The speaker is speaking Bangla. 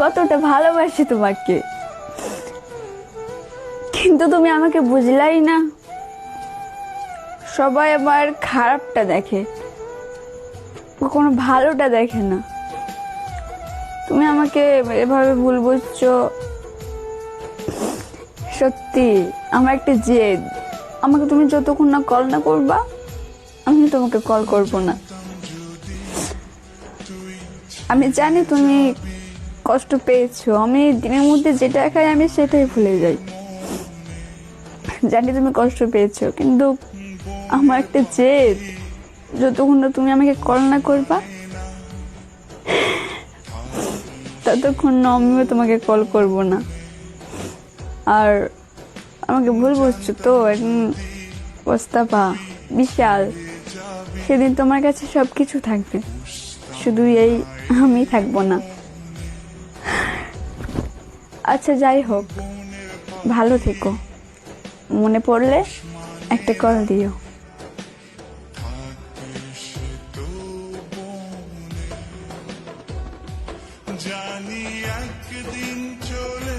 কতটা ভালোবাসি তোমাকে। কিন্তু তুমি আমাকে বুঝলাই না। সবাই আমার খারাপটা দেখে কোনো ভালোটা দেখে না। তুমি আমাকে এভাবে ভুল বুঝছ। সত্যি, আমার একটা জেদ। আমাকে তুমি যতক্ষণ না কল না করবা, আমি তোমাকে কল করব না। আমি জানি তুমি কষ্ট পেয়েছ, আমি দিনের মধ্যে যেটা খাই আমি সেটাই ভুলে যাই। জানি তুমি কষ্ট পেয়েছ, কিন্তু আমার একটা জেদ, যতক্ষণ না তুমি আমাকে কল না করবা, ততক্ষণ না আমিও তোমাকে কল করব না। আর আমাকে ভুল বুঝছ তো, এখন প্রস্তাবা, বিশাল, সেদিন তোমার কাছে সব কিছু থাকবে, শুধু এই আমি থাকব না। আচ্ছা যাই হোক। ভালো থেকো। মনে পড়লে একটা কল দিও। জানি একদিন চলে